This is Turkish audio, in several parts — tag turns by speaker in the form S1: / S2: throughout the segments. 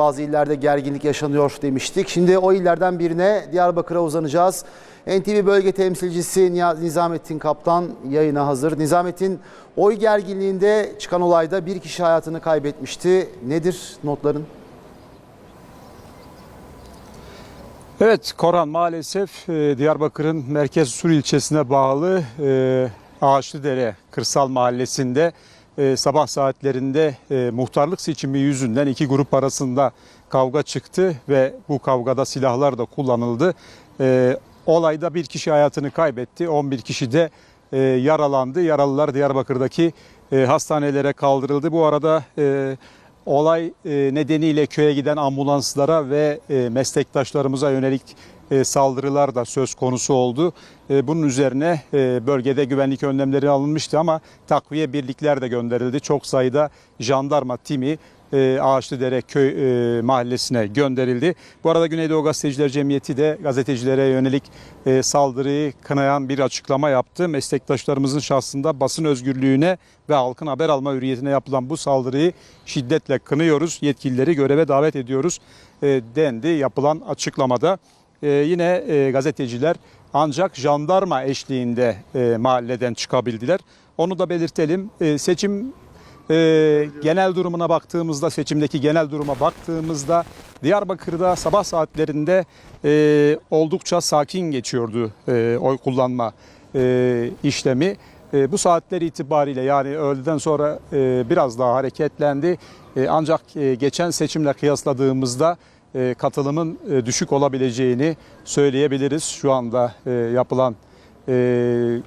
S1: Bazı illerde gerginlik yaşanıyor demiştik. Şimdi o illerden birine Diyarbakır'a uzanacağız. NTV bölge temsilcisi Nizamettin Kaptan yayına hazır. Nizamettin oy gerginliğinde çıkan olayda bir kişi hayatını kaybetmişti. Nedir notların?
S2: Evet Koran maalesef e, Diyarbakır'ın Merkez Sur ilçesine bağlı e, Ağaçlıdere Kırsal Mahallesi'nde e, sabah saatlerinde e, muhtarlık seçimi yüzünden iki grup arasında kavga çıktı ve bu kavgada silahlar da kullanıldı. E, olayda bir kişi hayatını kaybetti, 11 kişi de yaralandı. Yaralılar Diyarbakır'daki hastanelere kaldırıldı. Bu arada Olay nedeniyle köye giden ambulanslara ve e, meslektaşlarımıza yönelik saldırılar da söz konusu oldu. E, Bunun üzerine e, bölgede güvenlik önlemleri alınmıştı ama takviye birlikler de gönderildi. Çok sayıda jandarma timi e, Ağaçlıdere köy e, mahallesine gönderildi. Bu arada Güneydoğu Gazeteciler Cemiyeti de gazetecilere yönelik e, saldırıyı kınayan bir açıklama yaptı. Meslektaşlarımızın şahsında basın özgürlüğüne ve halkın haber alma hürriyetine yapılan bu saldırıyı şiddetle kınıyoruz. Yetkilileri göreve davet ediyoruz e, dendi yapılan açıklamada. E, yine e, gazeteciler ancak jandarma eşliğinde e, mahalleden çıkabildiler. Onu da belirtelim. E, seçim ee, genel durumuna baktığımızda, seçimdeki genel duruma baktığımızda Diyarbakır'da sabah saatlerinde oldukça sakin geçiyordu oy kullanma işlemi. Bu saatler itibariyle yani öğleden sonra biraz daha hareketlendi. Ancak geçen seçimle kıyasladığımızda katılımın e, düşük olabileceğini söyleyebiliriz. Şu anda e, yapılan e,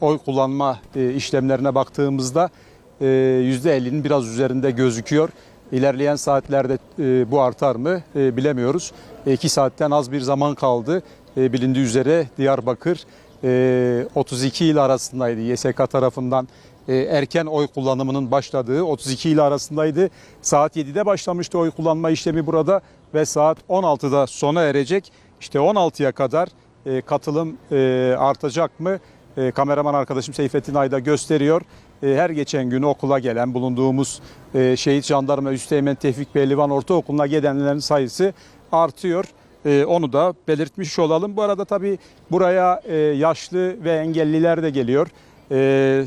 S2: oy kullanma e, işlemlerine baktığımızda e, %50'nin biraz üzerinde gözüküyor. İlerleyen saatlerde e, bu artar mı e, bilemiyoruz. 2 saatten az bir zaman kaldı. E, Bilindiği üzere Diyarbakır e, 32 il arasındaydı. YSK tarafından e, erken oy kullanımının başladığı 32 il arasındaydı. Saat 7'de başlamıştı oy kullanma işlemi burada ve saat 16'da sona erecek. İşte 16'ya kadar e, katılım e, artacak mı? E, kameraman arkadaşım Seyfettin Ayda gösteriyor. E, her geçen gün okula gelen bulunduğumuz e, Şehit Jandarma Üsteğmen Tevfik Pehlivan Ortaokulu'na gelenlerin sayısı artıyor. E, onu da belirtmiş olalım. Bu arada tabii buraya e, yaşlı ve engelliler de geliyor. E,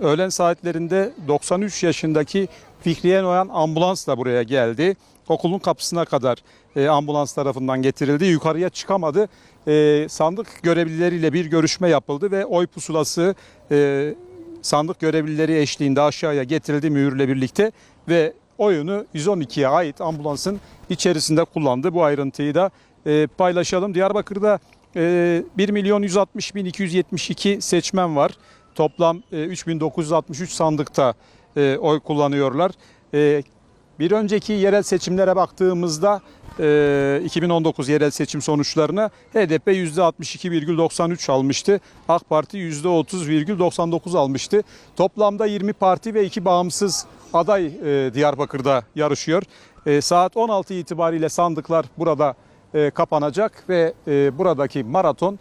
S2: öğlen saatlerinde 93 yaşındaki Fikriye Noyan ambulans da buraya geldi. Okulun kapısına kadar e, ambulans tarafından getirildi. Yukarıya çıkamadı. E, sandık görevlileriyle bir görüşme yapıldı ve oy pusulası e, sandık görevlileri eşliğinde aşağıya getirildi mühürle birlikte ve oyunu 112'ye ait ambulansın içerisinde kullandı. Bu ayrıntıyı da e, paylaşalım. Diyarbakır'da e, 1 milyon 160 bin 272 seçmen var. Toplam e, 3963 sandıkta e, oy kullanıyorlar. E, bir önceki yerel seçimlere baktığımızda e, 2019 yerel seçim sonuçlarına HDP %62,93 almıştı. AK Parti %30,99 almıştı. Toplamda 20 parti ve 2 bağımsız aday Diyarbakır'da yarışıyor. Saat 16 itibariyle sandıklar burada kapanacak ve buradaki maraton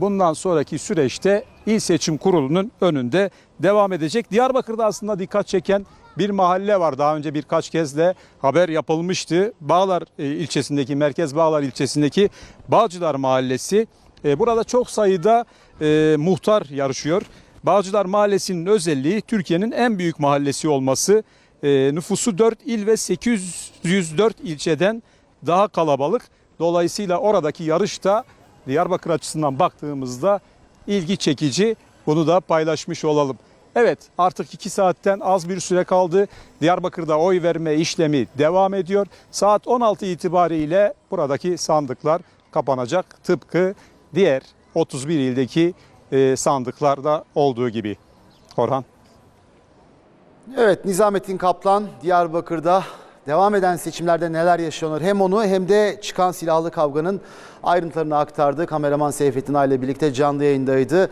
S2: bundan sonraki süreçte İl Seçim Kurulu'nun önünde devam edecek. Diyarbakır'da aslında dikkat çeken bir mahalle var. Daha önce birkaç kez de haber yapılmıştı. Bağlar e, ilçesindeki, Merkez Bağlar ilçesindeki Bağcılar Mahallesi. E, burada çok sayıda e, muhtar yarışıyor. Bağcılar Mahallesi'nin özelliği Türkiye'nin en büyük mahallesi olması. Nüfusu 4 il ve 804 ilçeden daha kalabalık. Dolayısıyla oradaki yarışta Diyarbakır açısından baktığımızda ilgi çekici. Bunu da paylaşmış olalım. Evet artık 2 saatten az bir süre kaldı. Diyarbakır'da oy verme işlemi devam ediyor. Saat 16 itibariyle buradaki sandıklar kapanacak. Tıpkı diğer 31 ildeki e, sandıklarda olduğu gibi. Korhan.
S1: Evet Nizamettin Kaplan Diyarbakır'da devam eden seçimlerde neler yaşanıyor hem onu hem de çıkan silahlı kavganın ayrıntılarını aktardı. Kameraman Seyfettin Ay ile birlikte canlı yayındaydı.